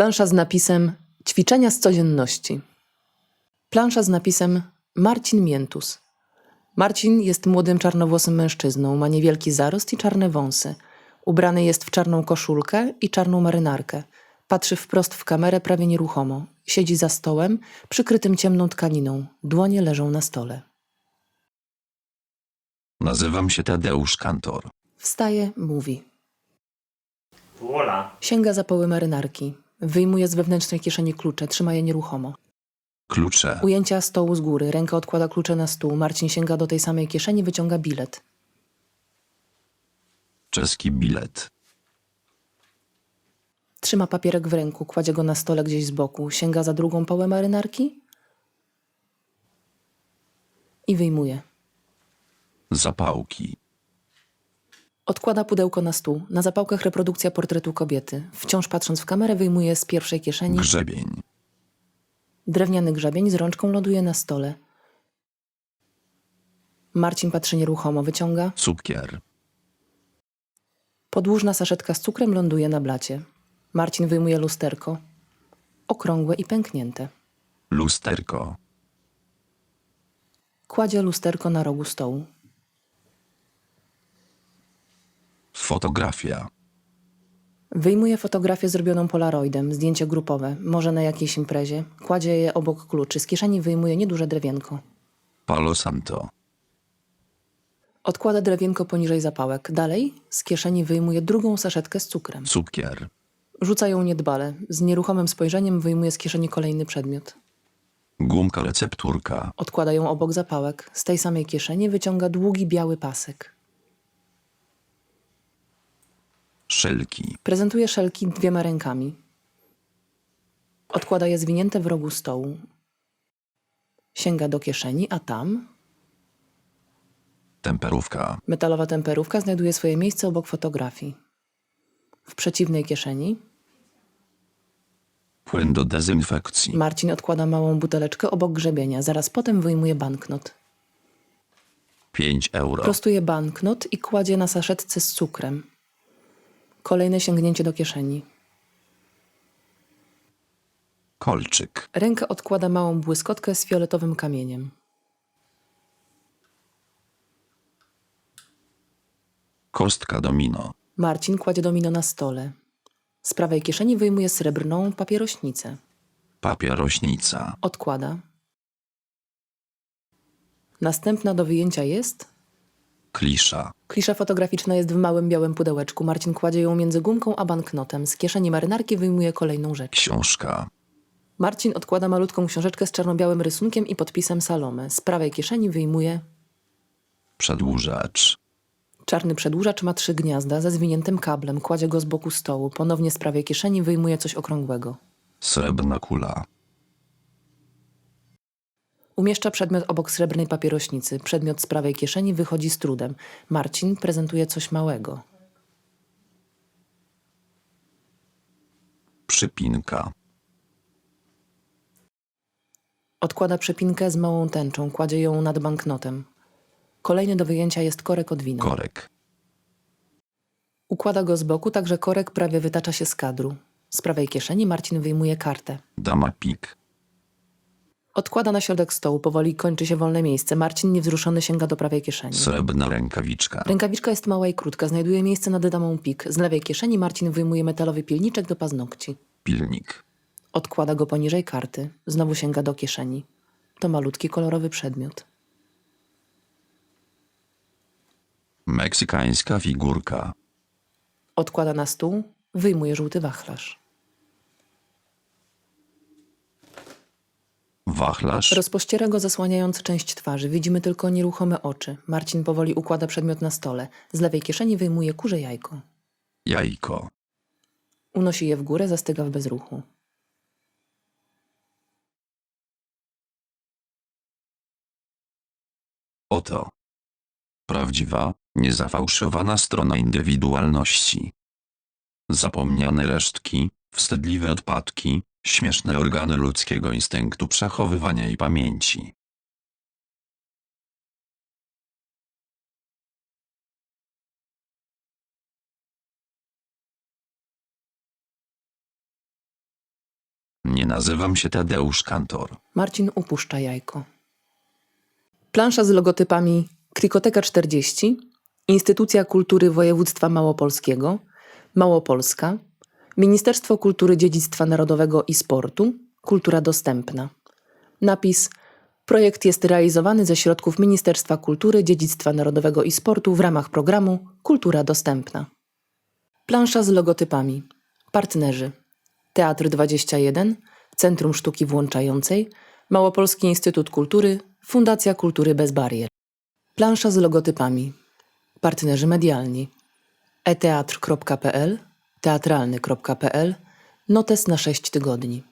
Plansza z napisem Ćwiczenia z codzienności. Plansza z napisem Marcin Miętus. Marcin jest młodym czarnowłosym mężczyzną, ma niewielki zarost i czarne wąsy. Ubrany jest w czarną koszulkę i czarną marynarkę. Patrzy wprost w kamerę prawie nieruchomo. Siedzi za stołem, przykrytym ciemną tkaniną. Dłonie leżą na stole. Nazywam się Tadeusz Kantor. Wstaje, mówi. Wola. Sięga za poły marynarki. Wyjmuje z wewnętrznej kieszeni klucze, trzyma je nieruchomo. Klucze. Ujęcia stołu z góry, ręka odkłada klucze na stół. Marcin sięga do tej samej kieszeni, wyciąga bilet. Czeski bilet. Trzyma papierek w ręku, kładzie go na stole gdzieś z boku, sięga za drugą połę marynarki i wyjmuje. Zapałki. Odkłada pudełko na stół. Na zapałkach reprodukcja portretu kobiety. Wciąż patrząc w kamerę, wyjmuje z pierwszej kieszeni Grzebień. drewniany grzebień z rączką ląduje na stole. Marcin patrzy nieruchomo, wyciąga. Cukier. Podłużna saszetka z cukrem ląduje na blacie. Marcin wyjmuje lusterko. Okrągłe i pęknięte. Lusterko. Kładzie lusterko na rogu stołu. Fotografia. Wyjmuje fotografię zrobioną polaroidem, zdjęcie grupowe, może na jakiejś imprezie. Kładzie je obok kluczy. Z kieszeni wyjmuje nieduże drewienko. Palo Santo. Odkłada drewienko poniżej zapałek. Dalej z kieszeni wyjmuje drugą saszetkę z cukrem. Cukier. Rzuca ją niedbale. Z nieruchomym spojrzeniem wyjmuje z kieszeni kolejny przedmiot. Gumka recepturka. Odkłada ją obok zapałek. Z tej samej kieszeni wyciąga długi biały pasek. Szelki. Prezentuje szelki dwiema rękami. Odkłada je zwinięte w rogu stołu. Sięga do kieszeni, a tam Temperówka. metalowa temperówka znajduje swoje miejsce obok fotografii. W przeciwnej kieszeni Płyn do dezynfekcji. Marcin odkłada małą buteleczkę obok grzebienia. Zaraz potem wyjmuje banknot. 5 euro. Prostuje banknot i kładzie na saszetce z cukrem. Kolejne sięgnięcie do kieszeni. Kolczyk. Ręka odkłada małą błyskotkę z fioletowym kamieniem. Kostka domino. Marcin kładzie domino na stole. Z prawej kieszeni wyjmuje srebrną papierośnicę. Papierośnica. Odkłada. Następna do wyjęcia jest. Klisza. Klisza fotograficzna jest w małym białym pudełeczku. Marcin kładzie ją między gumką a banknotem. Z kieszeni marynarki wyjmuje kolejną rzecz. Książka. Marcin odkłada malutką książeczkę z czarno-białym rysunkiem i podpisem Salome. Z prawej kieszeni wyjmuje. Przedłużacz. Czarny przedłużacz ma trzy gniazda ze zwiniętym kablem. Kładzie go z boku stołu. Ponownie z prawej kieszeni wyjmuje coś okrągłego. Srebrna kula. Umieszcza przedmiot obok srebrnej papierośnicy. Przedmiot z prawej kieszeni wychodzi z trudem. Marcin prezentuje coś małego. Przypinka. Odkłada przepinkę z małą tęczą. Kładzie ją nad banknotem. Kolejny do wyjęcia jest korek od wina. Korek. Układa go z boku, tak że korek prawie wytacza się z kadru. Z prawej kieszeni Marcin wyjmuje kartę. Dama pik. Odkłada na środek stołu, powoli kończy się wolne miejsce. Marcin niewzruszony sięga do prawej kieszeni. Srebrna rękawiczka. Rękawiczka jest mała i krótka, znajduje miejsce nad damą pik. Z lewej kieszeni Marcin wyjmuje metalowy pilniczek do paznokci. Pilnik. Odkłada go poniżej karty. Znowu sięga do kieszeni. To malutki kolorowy przedmiot. Meksykańska figurka. Odkłada na stół, wyjmuje żółty wachlarz. Wachlarz. Rozpościera go zasłaniając część twarzy. Widzimy tylko nieruchome oczy. Marcin powoli układa przedmiot na stole. Z lewej kieszeni wyjmuje kurze jajko. Jajko. Unosi je w górę, zastyga w bezruchu. Oto. Prawdziwa, niezafałszowana strona indywidualności. Zapomniane resztki, wstydliwe odpadki, śmieszne organy ludzkiego instynktu przechowywania i pamięci. Nie nazywam się Tadeusz Kantor. Marcin upuszcza jajko. Plansza z logotypami Krikoteka 40, Instytucja Kultury Województwa Małopolskiego, Małopolska, Ministerstwo Kultury Dziedzictwa Narodowego i Sportu, Kultura Dostępna. Napis Projekt jest realizowany ze środków Ministerstwa Kultury, Dziedzictwa Narodowego i Sportu w ramach programu Kultura Dostępna. Plansza z logotypami. Partnerzy. Teatr 21, Centrum Sztuki Włączającej, Małopolski Instytut Kultury, Fundacja Kultury Bez Barier. Plansza z logotypami. Partnerzy medialni. eteatr.pl, teatralny.pl, notes na 6 tygodni.